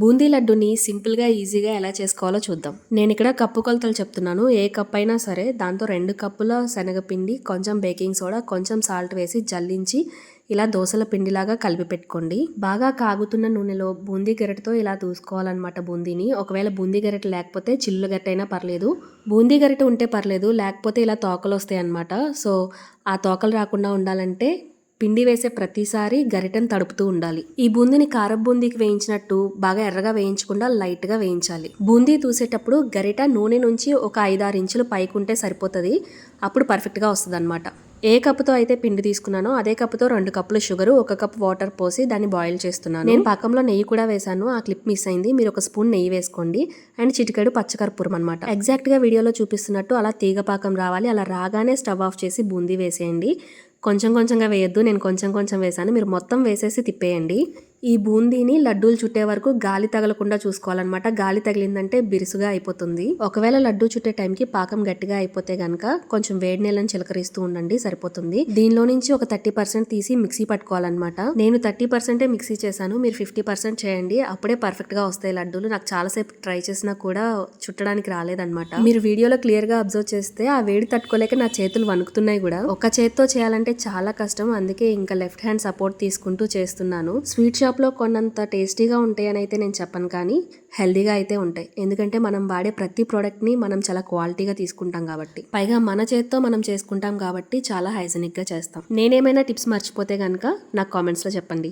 బూందీ లడ్డుని సింపుల్గా ఈజీగా ఎలా చేసుకోవాలో చూద్దాం. నేను ఇక్కడ కప్పు కొలతలు చెప్తున్నాను. ఏ కప్ అయినా సరే దాంతో రెండు కప్పుల శనగపిండి కొంచెం బేకింగ్ సోడా కొంచెం సాల్ట్ వేసి జల్లించి ఇలా దోశల పిండిలాగా కలిపి పెట్టుకోండి. బాగా కాగుతున్న నూనెలో బూందీ గరిటతో ఇలా దూసుకోవాలన్నమాట బూందీని. ఒకవేళ బూందీ గరిట లేకపోతే చిల్లు గరిట అయినా పర్లేదు. బూందీ గరిట ఉంటే పర్లేదు లేకపోతే ఇలా తోకలు వస్తాయి అన్నమాట సో ఆ తోకలు రాకుండా ఉండాలంటే పిండి వేసే ప్రతిసారి గరిటెను తడుపుతూ ఉండాలి. ఈ బూందీని కారం బూందీకి వేయించినట్టు బాగా ఎర్రగా వేయించకుండా లైట్గా వేయించాలి. బూందీ తూసేటప్పుడు గరిట నూనె నుంచి ఒక ఐదారు ఇంచులు పైకి ఉంటే సరిపోతుంది. అప్పుడు పర్ఫెక్ట్గా వస్తుంది అనమాట ఏ కప్పుతో అయితే పిండి తీసుకున్నానో అదే కప్పుతో రెండు కప్పులు షుగర్ ఒక కప్ వాటర్ పోసి దాన్ని బాయిల్ చేస్తున్నాను. నేను పాకంలో నెయ్యి కూడా వేసాను ఆ క్లిప్ మిస్ అయింది. మీరు ఒక స్పూన్ నెయ్యి వేసుకోండి. అండ్ చిటికెడు పచ్చకర్పూరం అనమాట ఎగ్జాక్ట్గా వీడియోలో చూపిస్తున్నట్టు అలా తీగ పాకం రావాలి. అలా రాగానే స్టవ్ ఆఫ్ చేసి బూందీ వేసేయండి. కొంచెం కొంచెంగా వేయొద్దు నేను కొంచెం కొంచెం వేసాను మీరు మొత్తం వేసేసి తిప్పేయండి. ఈ బూందీని లడ్డూలు చుట్టే వరకు గాలి తగలకుండా చూసుకోవాలన్నమాట. గాలి తగిలిందంటే బిరుసుగా అయిపోతుంది. ఒకవేళ లడ్డూ చుట్టే టైంకి పాకం గట్టిగా అయిపోతే గనక కొంచెం వేడి నీళ్ళని చిలకరిస్తూ ఉండండి సరిపోతుంది. దీనిలో నుంచి ఒక థర్టీ పర్సెంట్ తీసి మిక్సీ పట్టుకోవాలన్నమాట. నేను థర్టీ పర్సెంటే మిక్సీ చేశాను మీరు ఫిఫ్టీ పర్సెంట్ చేయండి. అప్పుడే పర్ఫెక్ట్గా వస్తాయి లడ్డూలు. నాకు చాలాసేపు ట్రై చేసినా కూడా చుట్టడానికి రాలేదన్నమాట. మీరు వీడియోలో క్లియర్గా అబ్జర్వ్ చేస్తే ఆ వేడి తట్టుకోలేక నా చేతులు వణుకుతున్నాయి కూడా. ఒక చేత్తో చేయాలంటే చాలా కష్టం. అందుకే ఇంకా లెఫ్ట్ హ్యాండ్ సపోర్ట్ తీసుకుంటూ చేస్తున్నాను. స్వీట్ షాప్ షాప్లో కొన్నంత టేస్టీగా ఉంటాయని అయితే నేను చెప్పను కానీ హెల్దీగా అయితే ఉంటాయి. ఎందుకంటే మనం వాడే ప్రతి ప్రోడక్ట్ని మనం చాలా క్వాలిటీగా తీసుకుంటాం కాబట్టి. పైగా మన చేత్తో మనం చేసుకుంటాం కాబట్టి చాలా హైజెనిక్గా చేస్తాం. నేనేమైనా టిప్స్ మర్చిపోతే కనుక నాకు కామెంట్స్లో చెప్పండి.